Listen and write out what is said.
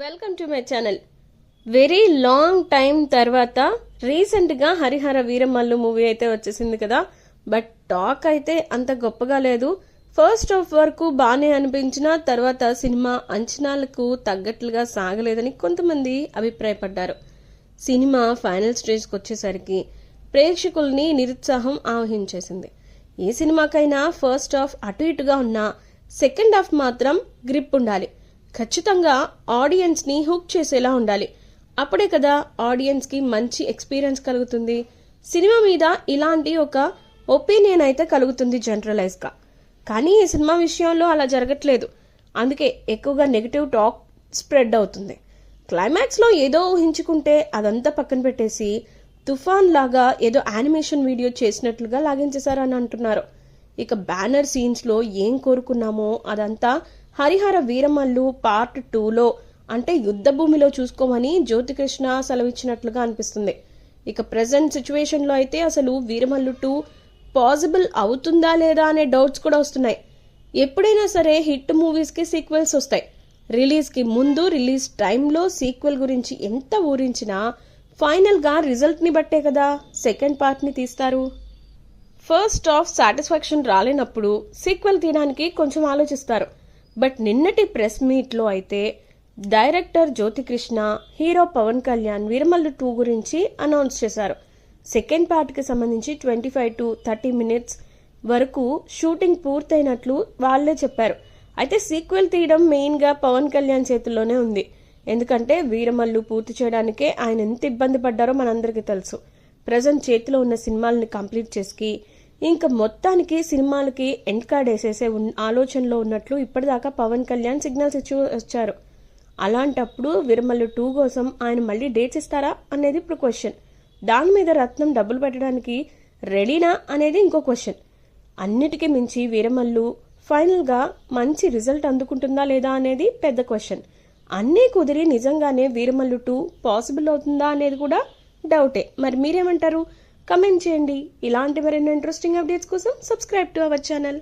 Welcome to my channel very long time తర్వాత రీసెంట్గా Harihara Veeramallu movie అయితే వచ్చేసింది కదా. బట్ టాక్ అయితే అంత గొప్పగా లేదు. ఫస్ట్ హాఫ్ వరకు బాగానే అనిపించిన తర్వాత సినిమా అంచనాలకు తగ్గట్లుగా సాగలేదని కొంతమంది అభిప్రాయపడ్డారు. సినిమా ఫైనల్ స్టేజ్కి వచ్చేసరికి ప్రేక్షకుల్ని నిరుత్సాహం ఆవహించేసింది. ఏ సినిమాకైనా ఫస్ట్ హాఫ్ అటు ఇటుగా ఉన్నా సెకండ్ హాఫ్ మాత్రం గ్రిప్ ఉండాలి. ఖచ్చితంగా ఆడియన్స్ని హుక్ చేసేలా ఉండాలి. అప్పుడే కదా ఆడియన్స్కి మంచి ఎక్స్పీరియన్స్ కలుగుతుంది. సినిమా మీద ఇలాంటి ఒక ఒపీనియన్ అయితే కలుగుతుంది జనరలైజ్గా. కానీ ఈ సినిమా విషయంలో అలా జరగట్లేదు. అందుకే ఎక్కువగా నెగిటివ్ టాక్ స్ప్రెడ్ అవుతుంది. క్లైమాక్స్లో ఏదో ఊహించుకుంటే అదంతా పక్కన పెట్టేసి తుఫాన్ లాగా ఏదో యానిమేషన్ వీడియో చేసినట్లుగా లాగించేశారని అంటున్నారు. ఇక బ్యానర్ సీన్స్లో ఏం కోరుకున్నామో అదంతా హరిహర వీరమల్లు పార్ట్ టూలో అంటే యుద్ధ భూమిలో చూసుకోమని జ్యోతికృష్ణ సెలవిచ్చినట్లుగా అనిపిస్తుంది. ఇక ప్రజెంట్ సిచ్యువేషన్లో అయితే అసలు వీరమల్లు టూ పాసిబుల్ అవుతుందా లేదా అనే డౌట్స్ కూడా వస్తున్నాయి. ఎప్పుడైనా సరే హిట్ మూవీస్కి సీక్వెల్స్ వస్తాయి. రిలీజ్కి ముందు రిలీజ్ టైంలో సీక్వెల్ గురించి ఎంత ఊరించినా ఫైనల్గా రిజల్ట్ని బట్టే కదా సెకండ్ పార్ట్ని తీస్తారు. ఫస్ట్ ఆఫ్ సాటిస్ఫాక్షన్ రాలేనప్పుడు సీక్వెల్ తీయడానికి కొంచెం ఆలోచిస్తారు. బట్ నిన్నటి ప్రెస్ మీట్లో అయితే director Jyothi Krishna hero Pawan Kalyan Veeramallu two గురించి అనౌన్స్ చేశారు. సెకండ్ పార్ట్కి సంబంధించి twenty five to thirty minutes వరకు షూటింగ్ పూర్తయినట్లు వాళ్ళే చెప్పారు. అయితే సీక్వెల్ తీయడం మెయిన్గా పవన్ కళ్యాణ్ చేతుల్లోనే ఉంది. ఎందుకంటే వీరమల్లు పూర్తి చేయడానికే ఆయన ఎంత ఇబ్బంది పడ్డారో మనందరికీ తెలుసు. ప్రజెంట్ చేతిలో ఉన్న సినిమాలని కంప్లీట్ చేసి ఇంకా మొత్తానికి సినిమాలకి ఎండ్ కార్డ్ వేసేసే ఉన్- ఆలోచనలో ఉన్నట్లు ఇప్పటిదాకా పవన్ కళ్యాణ్ సిగ్నల్స్ ఇచ్చి వచ్చారు. అలాంటప్పుడు విరమల్లు టూ కోసం ఆయన మళ్ళీ డేట్స్ ఇస్తారా అనేది ఇప్పుడు క్వశ్చన్. దాని మీద రత్నం డబ్బులు పెట్టడానికి రెడీనా అనేది ఇంకో క్వశ్చన్. అన్నిటికీ మించి వీరమల్లు ఫైనల్గా మంచి రిజల్ట్ అందుకుంటుందా లేదా అనేది పెద్ద క్వశ్చన్. అన్నీ కుదిరి నిజంగానే వీరమల్లు టూ పాసిబుల్ అవుతుందా అనేది కూడా డౌటే. మరి మీరేమంటారు? కమెంట్ చేయండి. ఇలాంటి మరిన్ని ఇంట్రెస్టింగ్ అప్డేట్స్ కోసం సబ్స్క్రైబ్ టు అవర్ ఛానల్